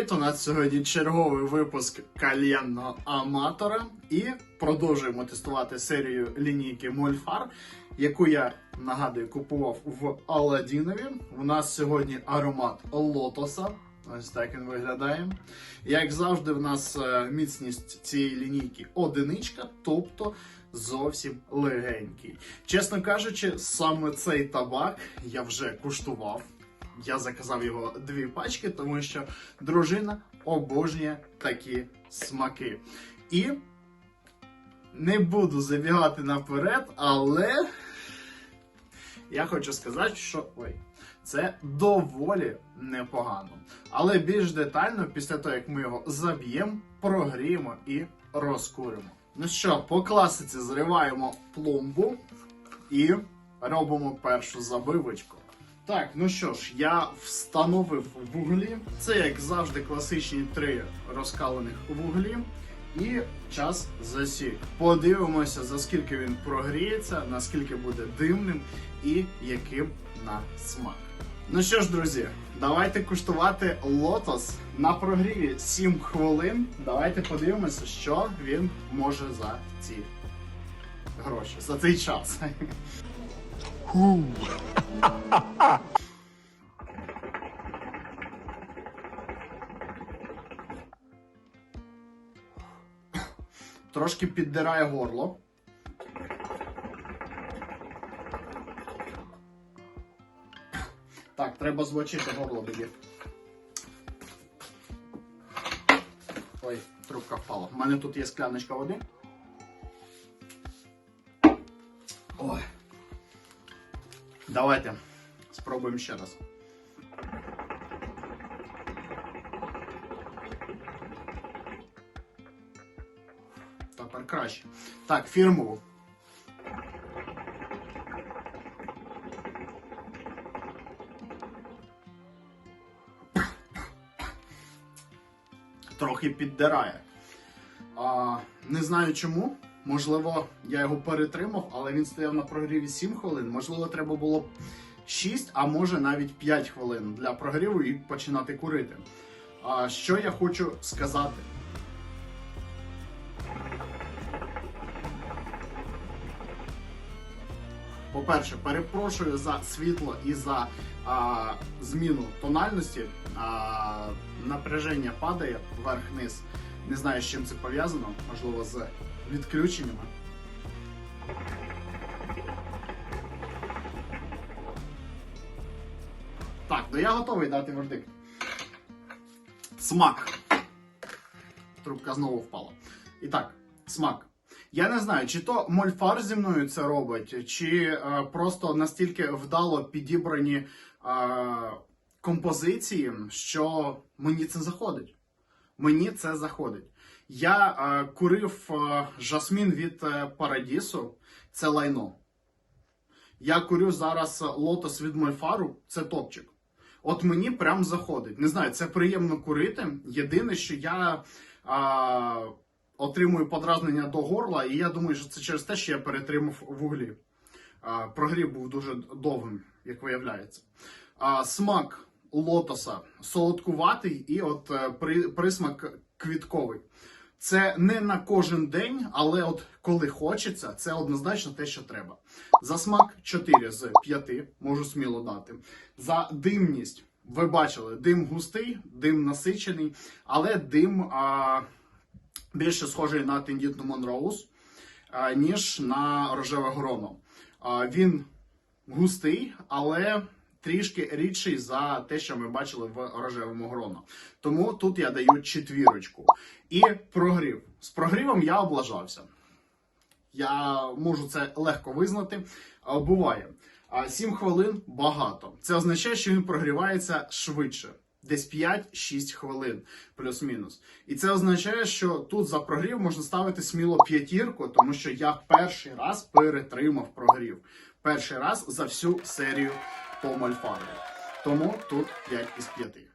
Привіт! У нас сьогодні черговий випуск кальянного аматора. І продовжуємо тестувати серію лінійки Мольфар, яку я нагадую купував в Аладдінові. У нас сьогодні аромат лотоса. Ось так він виглядає. Як завжди, в нас е, міцність цієї лінійки одиничка, тобто зовсім легенький. Чесно кажучи, саме цей табак я вже куштував. Я заказав його дві пачки, тому що дружина обожнює такі смаки. І не буду забігати наперед, але я хочу сказати, що ой, це доволі непогано. Але більш детально, після того, як ми його заб'ємо, прогріємо і розкуримо. Ну що, по класиці зриваємо пломбу і робимо першу забивочку. Так, ну що ж, я встановив вуглі. Це, як завжди, класичні три розкалених вуглі. І час засік. Подивимося, за скільки він прогріється, наскільки буде димним і яким на смак. Ну що ж, друзі, давайте куштувати лотос на прогріві 7 хвилин. Давайте подивимося, що він може за ці гроші, за цей час. Трошки піддирає горло. Так, треба змочити горло тоді. Ой, трубка впала. У мене тут є скляночка води. Ой. Давайте спробуємо ще раз. Тепер краще. Так, фірмову. Трохи піддирає. А, не знаю чому. Можливо, я його перетримав, але він стояв на прогріві 7 хвилин. Можливо, треба було 6, а може навіть 5 хвилин для прогріву і починати курити. А, що я хочу сказати? По-перше, перепрошую за світло і за а, зміну тональності. А, напряження падає вверх-вниз. Не знаю, з чим це пов'язано, можливо, з відключеннями. Ну я готовий дати вердикт. Смак. Трубка знову впала. І так, смак. Я не знаю, чи то Мольфар зі мною це робить, чи е, просто настільки вдало підібрані е, композиції, що мені це заходить. Мені це заходить. Я е, курив е, жасмін від е, Парадісу, це лайно. Я курю зараз лотос від Мольфару, це топчик. От мені прям заходить. Не знаю, це приємно курити. Єдине, що я а, отримую подразнення до горла, і я думаю, що це через те, що я перетримав вуглі. А, прогрів був дуже довгим, як виявляється. А, смак лотоса солодкуватий і от е, при, присмак квітковий. Це не на кожен день, але от коли хочеться, це однозначно те, що треба. За смак 4 з 5 можу сміло дати. За димність, ви бачили, дим густий, дим насичений, але дим а, більше схожий на тендітну Монроуз, ніж на рожеве гроно. А, він густий, але трішки рідший за те, що ми бачили в рожевому гроно. Тому тут я даю четвірочку. І прогрів. З прогрівом я облажався. Я можу це легко визнати. Буває. 7 хвилин багато. Це означає, що він прогрівається швидше. Десь 5-6 хвилин, плюс-мінус. І це означає, що тут за прогрів можна ставити сміло п'ятірку, тому що я перший раз перетримав прогрів. Перший раз за всю серію по Мольфару. Тому тут 5 із 5.